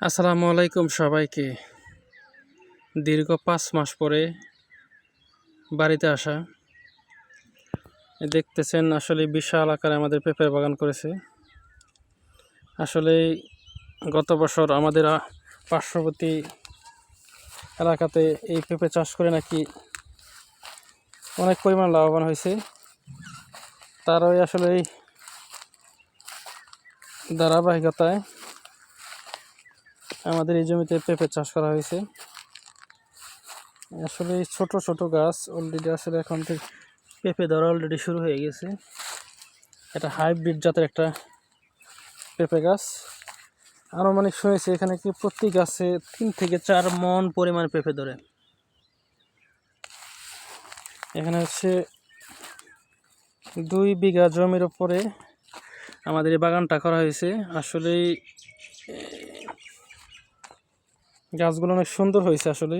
আসসালামু আলাইকুম সবাইকে। দীর্ঘ পাঁচ মাস পরে বাড়িতে আসা। দেখতেছেন আসলে বিশাল আকারে আমাদের পেঁপের বাগান করেছে। আসলে গত বছর আমাদের পার্শ্ববর্তী এলাকাতে এই পেঁপে চাষ করে নাকি অনেক পরিমাণ লাভবান হয়েছে। তারই আসলে ধারাবাহিকতায় আমাদের এই জমিতে পেঁপে চাষ করা হয়েছে। আসলে ছোট ছোট গাছ অলরেডি আসলে এখন থেকে পেঁপে ধরা অলরেডি শুরু হয়ে গেছে। এটা হাইব্রিড জাতের একটা পেঁপে গাছ। আনুমানিক শুনেছি এখানে কি প্রতি গাছে তিন থেকে চার মন পরিমাণ পেঁপে ধরে। এখানে হচ্ছে দুই বিঘা জমির উপরে আমাদের এই বাগানটা করা হয়েছে। আসলেই গাছগুলো অনেক সুন্দর হয়েছে আসলে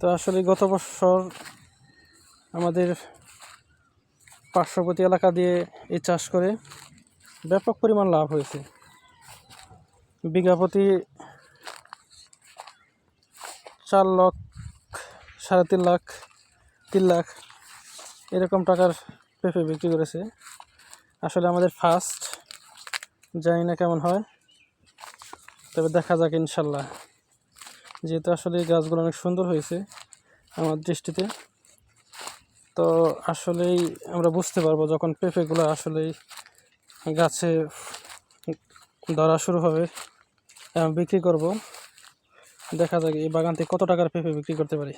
তো আসলে গত বছর আমাদের পার্শ্ববর্তী এলাকা দিয়ে এই চাষ করে ব্যাপক পরিমাণ লাভ হয়েছে। বিঘা প্রতি চার লাখ সাড়ে তিন লাখ তিন লাখ এরকম টাকার পেঁপে বিক্রি করেছে। আসলে আমাদের ফার্স্ট জানি না কেমন হয়, তবে দেখা যাক ইনশাল্লাহ। যেহেতু আসলে এই গাছগুলো অনেক সুন্দর হয়েছে আমার দৃষ্টিতে, তো আসলেই আমরা বুঝতে পারব যখন পেঁপেগুলো আসলেই গাছে ধরা শুরু হবে। বিক্রি করব। দেখা যাক এই বাগান থেকে কত টাকার পেঁপে বিক্রি করতে পারি।